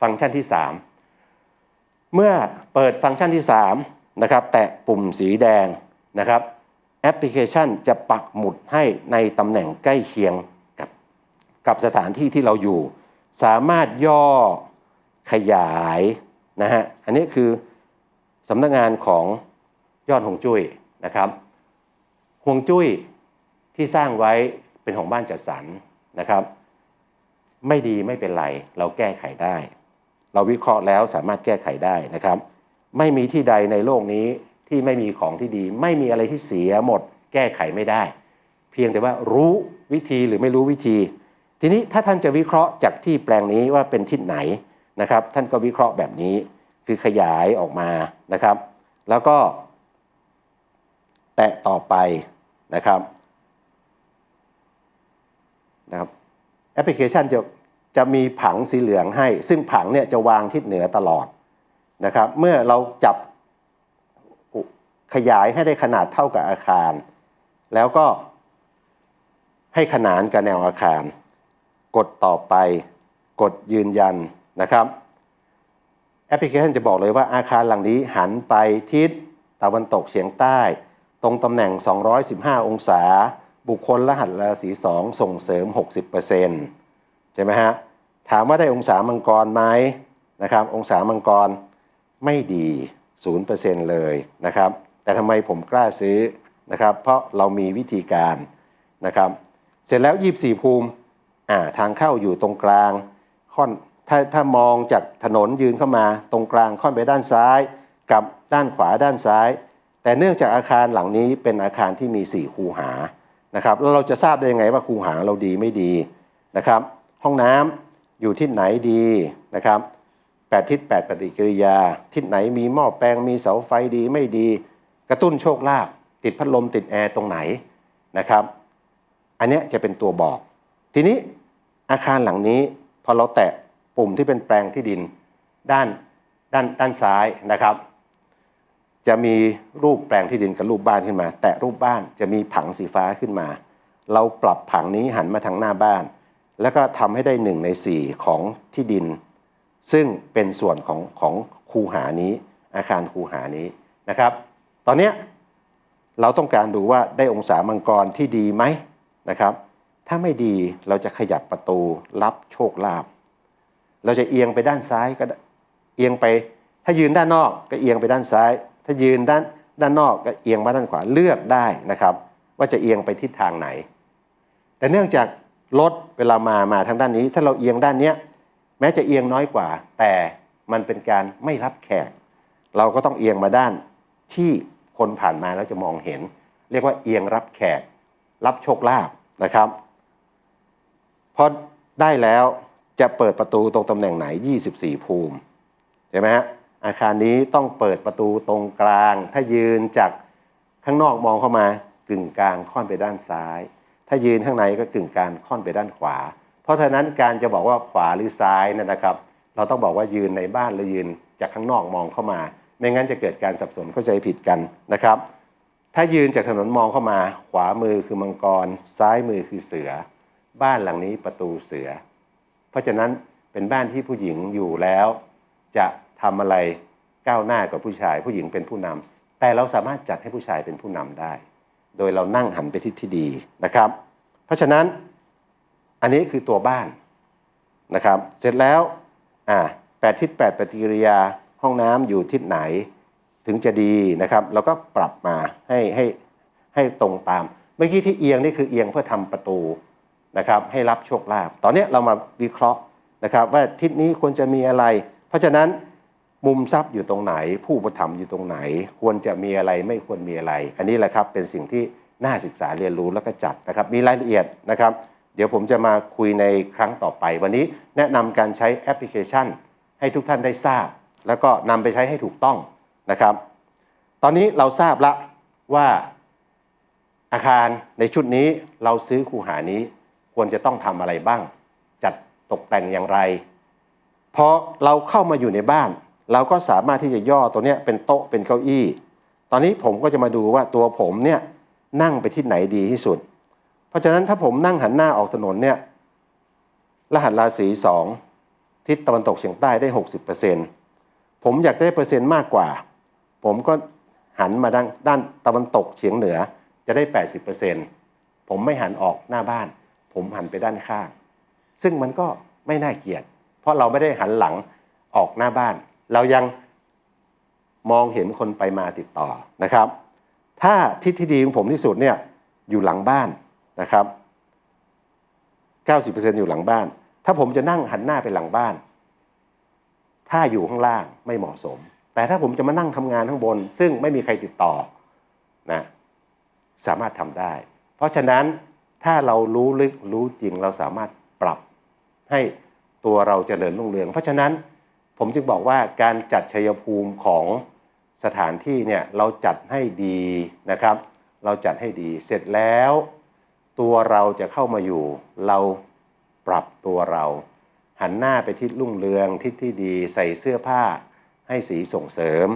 ฟังก์ชันที่ 3 เมื่อเปิดฟังก์ชันที่3นะครับแตะปุ่มสีแดงนะครับแอปพลิเคชันจะปักหมุดให้ในตำแหน่งใกล้เคียงกับกับสถานที่ที่เราอยู่ สามารถย่อขยายนะฮะอันนี้คือสำนักงานของยอดหงจุ้ยนะครับหวงจุ้ยที่สร้างไว้เป็นของบ้านจัดสรรนะครับ ไม่ดีไม่เป็นไร เราแก้ไขได้ เราวิเคราะห์แล้วสามารถแก้ไขได้นะครับ ไม่มีที่ใดในโลกนี้ที่ไม่มีของที่ดี ไม่มีอะไรที่เสียหมด แก้ไขไม่ได้ เพียงแต่ว่ารู้วิธีหรือไม่รู้วิธี ทีนี้ถ้าท่านจะวิเคราะห์จากที่แปลงนี้ว่าเป็นทิศไหนนะครับ ท่านก็วิเคราะห์แบบนี้คือขยายออกมานะครับ แล้วก็ แตะต่อไปนะครับนะครับแอปพลิเคชันจะ จะมีผังสีเหลืองให้ ซึ่งผังเนี่ยจะวางทิศเหนือตลอดนะครับ เมื่อเราจับขยายให้ได้ขนาดเท่ากับอาคาร แล้วก็ให้ขนานกับแนวอาคาร กดต่อไป กดยืนยันนะครับแอปพลิเคชันจะบอกเลยว่าอาคารหลังนี้หันไปทิศตะวันตกเฉียงใต้ ตรงตำแหน่ง 215 องศา บุคคลรหัสราศี2ส่งเสริม 60% ช่ไหมฮะถามว่าได้องศามังกรไหมนะครับ องศามังกรไม่ดี 0%เลยนะครับ แต่ทำไมผมกล้าซื้อนะครับ เพราะเรามีวิธีการนะครับ เสร็จแล้ว 24 ภูมิอ่าทางเข้าอยู่ตรงกลางค่อนถ้าถ้ามองจากถนนยืนเข้ามาตรงกลางค่อนไปด้านซ้าย กับด้านขวาด้านซ้าย แต่เนื่องจากอาคารหลังนี้เป็นอาคารที่มี 4 คูหานะครับแล้วเราจะทราบได้ยังไงว่าคูหาเราดีไม่ดีนะครับ ห้องน้ำอยู่ที่ไหนดีนะครับแปดทิศแปดปฏิกิริยา ทิศไหนมีหม้อแปลงมีเสาไฟดีไม่ดี กระตุ้นโชคลาภติดพัดลมติดแอร์ตรงไหนนะครับ อันนี้จะเป็นตัวบอก ทีนี้อาคารหลังนี้พอเราแตะปุ่มที่เป็นแปลงที่ดินด้านด้านด้านซ้ายนะครับ จะมีรูปแปลงที่ดินกับรูปบ้านขึ้นมา แตะรูปบ้านจะมีผังสีฟ้าขึ้นมา เราปรับผังนี้หันมาทางหน้าบ้าน แล้วก็ทำให้ได้หนึ่งในสี่ของที่ดิน ซึ่งเป็นส่วนของของคูหานี้อาคารคูหานี้นะครับ ตอนนี้เราต้องการดูว่าได้องศามังกรที่ดีไหมนะครับ ถ้าไม่ดีเราจะขยับประตูรับโชคลาภเราจะเอียงไปด้านซ้ายก็เอียงไป ถ้ายืนด้านนอกก็เอียงไปด้านซ้าย ถ้ายืนด้านด้านนอกก็เอียงมาด้านขวาเลือกได้นะครับ ว่าจะเอียงไปทิศทางไหน แต่เนื่องจาก รถเวลามามาทางด้านนี้ ถ้าเราเอียงด้านเนี้ยแม้จะเอียงน้อยกว่า แต่มันเป็นการไม่รับแขก เราก็ต้องเอียงมาด้านที่คนผ่านมาแล้วจะมองเห็น เรียกว่าเอียงรับแขก รับโชคลาภนะครับพอได้แล้วจะเปิดประตูตรงตำแหน่งไหน 24 ภูมิใช่ไหมฮะอาคารนี้ต้องเปิดประตูตรงกลาง ถ้ายืนจากข้างนอกมองเข้ามากึ่งกลางค่อนไปด้านซ้าย ถ้ายืนข้างในก็กึ่งกางค่อนไปด้านขวา เพราะฉะนั้นการจะบอกว่าขวาหรือซ้ายนะครับ เราต้องบอกว่ายืนในบ้านหรือยืนจากข้างนอกมองเข้ามา ไม่งั้นจะเกิดการสับสนเข้าใจผิดกันนะครับ ถ้ายืนจากถนนมองเข้ามา ขวามือคือมังกร ซ้ายมือคือเสือ บ้านหลังนี้ประตูเสือ เพราะฉะนั้นเป็นบ้านที่ผู้หญิงอยู่แล้ว จะทำอะไรก้าวหน้ากว่าผู้ชาย ผู้หญิงเป็นผู้นำแต่เราสามารถจัดให้ผู้ชายเป็นผู้นำได้ โดยเรานั่งหันไปทิศที่ดีนะครับ เพราะฉะนั้นอันนี้คือตัวบ้านนะครับ เสร็จแล้วอ่าแปดทิศแปดปฏิกิริยาห้องน้ำอยู่ทิศไหนถึงจะดีนะครับเราก็ปรับมาให้ให้ให้ตรงตาม เมื่อกี้ที่เอียงนี่คือเอียงเพื่อทำประตูนะครับให้รับโชคลาภตอนนี้เรามาวิเคราะห์นะครับ ว่าทิศนี้ควรจะมีอะไร เพราะฉะนั้นมุมทรัพย์อยู่ตรงไหน ผู้อุประถมอยู่ตรงไหน ควรจะมีอะไรไม่ควรมีอะไร อันนี้แหละครับเป็นสิ่งที่ น่าศึกษาเรียนรู้แล้วก็จัดนะครับ มีรายละเอียดนะครับ เดี๋ยวผมจะมาคุยในครั้งต่อไป วันนี้แนะนำการใช้แอปพลิเคชัน ให้ทุกท่านได้ทราบ แล้วก็นำไปใช้ให้ถูกต้องนะครับ ตอนนี้เราทราบละว่าอาคารในชุดนี้เราซื้อคูหานี้ควรจะต้องทำอะไรบ้าง จัดตกแต่งอย่างไรพอเราเข้ามาอยู่ในบ้าน เราก็สามารถที่จะย่อตัวเนี้ยเป็นโต๊ะเป็นเก้าอี้ ตอนนี้ผมก็จะมาดูว่าตัวผมเนี่ย นั่งไปที่ไหนดีที่สุด เพราะฉะนั้นถ้าผมนั่งหันหน้าออกถนนเนี่ยรหัสราศีสองทิศตะวันตกเฉียงใต้ได้ 60%ผมอยากได้เปอร์เซ็นต์มากกว่า ผมก็หันมาด้านด้านตะวันตกเฉียงเหนือจะได้ 80%ผมไม่หันออกหน้าบ้าน ผมหันไปด้านข้าง ซึ่งมันก็ไม่น่าเกลียด เพราะเราไม่ได้หันหลังออกหน้าบ้าน เรายังมองเห็นคนไปมาติดต่อนะครับ ถ้าทิศที่ดีของผมที่สุดเนี่ยอยู่หลังบ้านนะครับ 90%อยู่หลังบ้าน ถ้าผมจะนั่งหันหน้าไปหลังบ้าน ถ้าอยู่ข้างล่างไม่เหมาะสม แต่ถ้าผมจะมานั่งทำงานข้างบน ซึ่งไม่มีใครติดต่อนะสามารถทำได้ เพราะฉะนั้นถ้าเรารู้ลึกรู้จริงเราสามารถปรับให้ตัวเราเจริญรุ่งเรือง เพราะฉะนั้นผมจึงบอกว่าการจัดชัยภูมิของ สถานที่เนี่ยเราจัดให้ดีนะครับ เราจัดให้ดีเสร็จแล้ว ตัวเราจะเข้ามาอยู่ เราปรับตัวเรา หันหน้าไปทิศรุ่งเรืองทิศที่ดีใส่เสื้อผ้าให้สีส่งเสริม